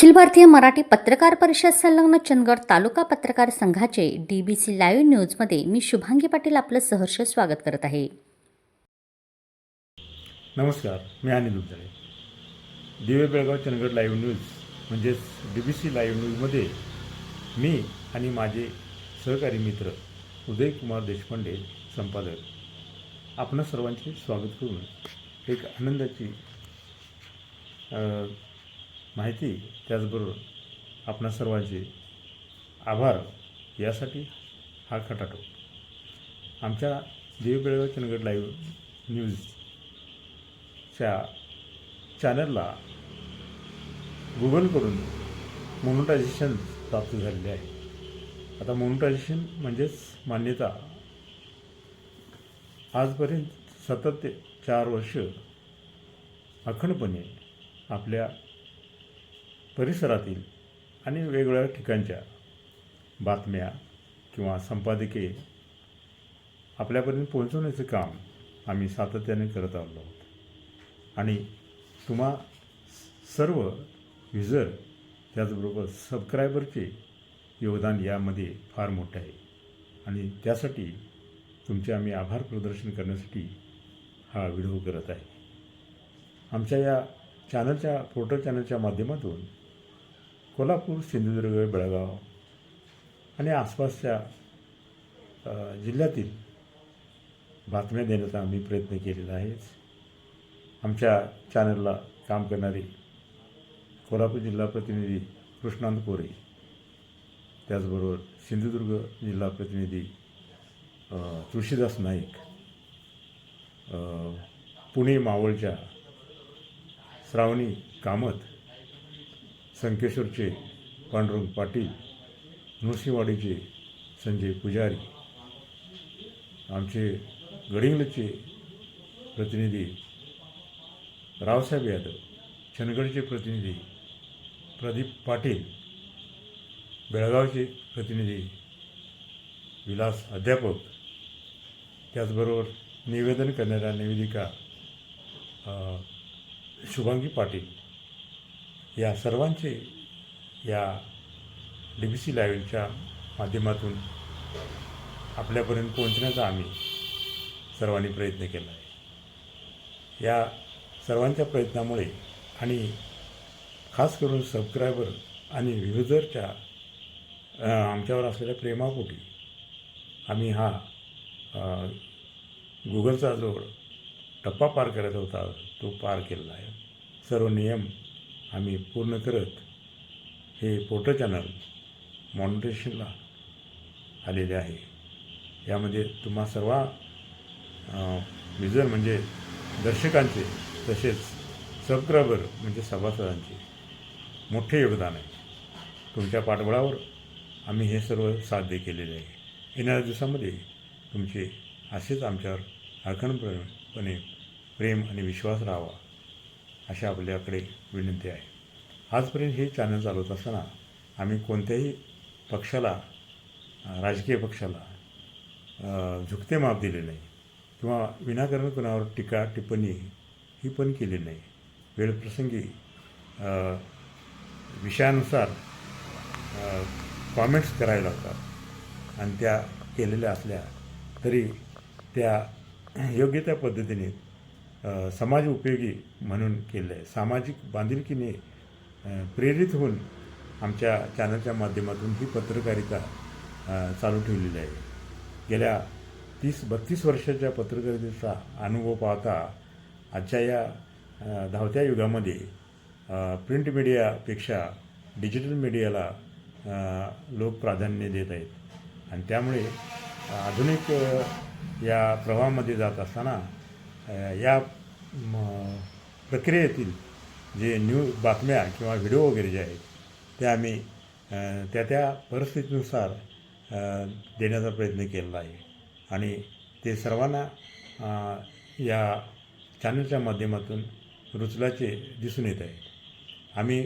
अखिल भारतीय मराठी पत्रकार परिषद संलग्न चंदगड तालुका पत्रकार संघाचे डी बी सी लाईव्ह न्यूजमध्ये मी शुभांगी पाटील आपलं सहर्ष स्वागत करत आहे. नमस्कार मी अनिल उद्दळे. दिवे बेळगाव चंदगड लाईव्ह न्यूज म्हणजेच डी बी सी लाईव्ह न्यूजमध्ये मी आणि माझे सहकारी मित्र उदयकुमार देशपांडे संपादक आपणा सर्वांचे स्वागत करून एक आनंदाची माहिती त्याचबरोबर आपणा सर्वांचे आभार. यासाठी हा खटाटो. आमच्या दिवे बेळगाव चंदगड लाईव्ह न्यूजच्या चॅनलला गुगलकडून मोनोटायझेशन प्राप्त झालेले आहे. आता मोनोटायझेशन म्हणजेच मान्यता. आजपर्यंत सतत ते चार वर्ष अखंडपणे आपल्या परिसरातील आणि वेगवेगळ्या ठिकाणच्या बातम्या किंवा संपादके आपल्यापर्यंत पोहोचवण्याचं काम आम्ही सातत्याने करत आलो आहोत. आणि तुम्हा सर्व युजर त्याचबरोबर सबस्क्रायबरचे योगदान यामध्ये फार मोठं आहे. आणि त्यासाठी तुमचे आम्ही आभार प्रदर्शन करण्यासाठी हा व्हिडिओ करत आहे. आमच्या या चॅनलच्या पोर्टल चॅनलच्या माध्यमातून कोल्हापूर सिंधुदुर्ग बेळगाव आणि आसपासच्या जिल्ह्यातील बातम्या देण्याचा आम्ही प्रयत्न केलेला आहेच. आमच्या चॅनलला काम करणारे कोल्हापूर जिल्हा प्रतिनिधी कृष्णांत कोरे त्याचबरोबर सिंधुदुर्ग जिल्हा प्रतिनिधी तुळशीदास नाईक पुणे मावळच्या श्रावणी कामत संकेश्वरचे पांडुरंग पाटील नृसिंहवाडीचे संजय पुजारी आमचे गडिंगलचे प्रतिनिधी रावसाहेब यादव चंदगडचे प्रतिनिधी प्रदीप पाटील बेळगावचे प्रतिनिधी विलास अध्यापक त्याचबरोबर निवेदन करणाऱ्या निवेदिका शुभांगी पाटील. या सर्वांचे या डी बी सी लाईव्हच्या माध्यमातून आपल्यापर्यंत पोहोचण्याचा आम्ही सर्वांनी प्रयत्न केला आहे. या सर्वांच्या प्रयत्नामुळे आणि खास करून सबस्क्रायबर आणि व्ह्युजरच्या आमच्यावर असलेल्या प्रेमापोटी आम्ही हा गुगलचा जो टप्पा पार करायचा होता तो पार केलेला आहे. सर्व नियम आम्ही पूर्ण करत हे फोटो चॅनल मॉनिटेशनला आलेले आहे. यामध्ये तुम्हा सर्व विजर म्हणजे दर्शकांचे तसेच सबस्क्रायबर म्हणजे सभासदांचे मोठे योगदान आहे. तुमच्या पाठबळावर आम्ही हे सर्व साध्य केलेले आहे. येणाऱ्या दिवसामध्ये तुमचे असेच आमच्यावर अखंडपणे प्रेम आणि विश्वास राहावा. अशी आपल्याकडे विनंती आहे. आजपर्यंत हे चॅनल चालवत असताना आम्ही कोणत्याही पक्षाला राजकीय पक्षाला झुकते माप दिले नाही किंवा विनाकारण कोणावर टीका टिप्पणी ही पण केली नाही. वेळप्रसंगी विषयानुसार कॉमेंट्स करायला लागतात आणि त्या केलेल्या असल्या तरी त्या योग्य त्या पद्धतीने समाज उपयोगी म्हणून केलं आहे सामाजिक बांधिलकीने प्रेरित होऊन आमच्या चॅनलच्या माध्यमातून ही पत्रकारिता चालू ठेवलेली आहे. गेल्या तीस बत्तीस वर्षाच्या पत्रकारितेचा अनुभव पाहता आजच्या या धावत्या युगामध्ये प्रिंट मीडियापेक्षा डिजिटल मीडियाला लोक प्राधान्य देत आहेत. आणि त्यामुळे आधुनिक या प्रवाहामध्ये जात असताना या प्रक्रियेतील जे न्यू बातम्या किंवा व्हिडिओ वगैरे जे आहेत ते आम्ही त्या त्या परिस्थितीनुसार देण्याचा प्रयत्न केलेला आहे. आणि ते सर्वांना या चॅनलच्या माध्यमातून रुचल्याचे दिसून येत आहे. आम्ही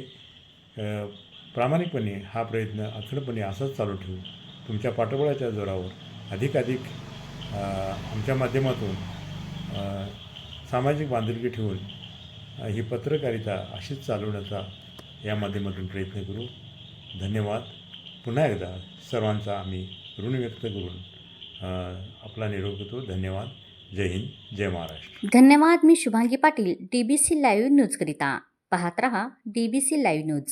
प्रामाणिकपणे हा प्रयत्न अखंडपणे असाच चालू ठेवू. तुमच्या पाठबळाच्या जोरावर अधिकाधिक आमच्या माध्यमातून सामाजिक बांधिलकी ठेवून ही पत्रकारिता अशीच चालवण्याचा या माध्यमातून प्रयत्न करू. धन्यवाद. पुन्हा एकदा सर्वांचा आम्ही ऋण व्यक्त करून आपला निरोप घेतो. धन्यवाद. जय हिंद. जय महाराष्ट्र. धन्यवाद. मी Shubhangi Patil D B C live न्यूजकरिता पाहत रहा D B C live news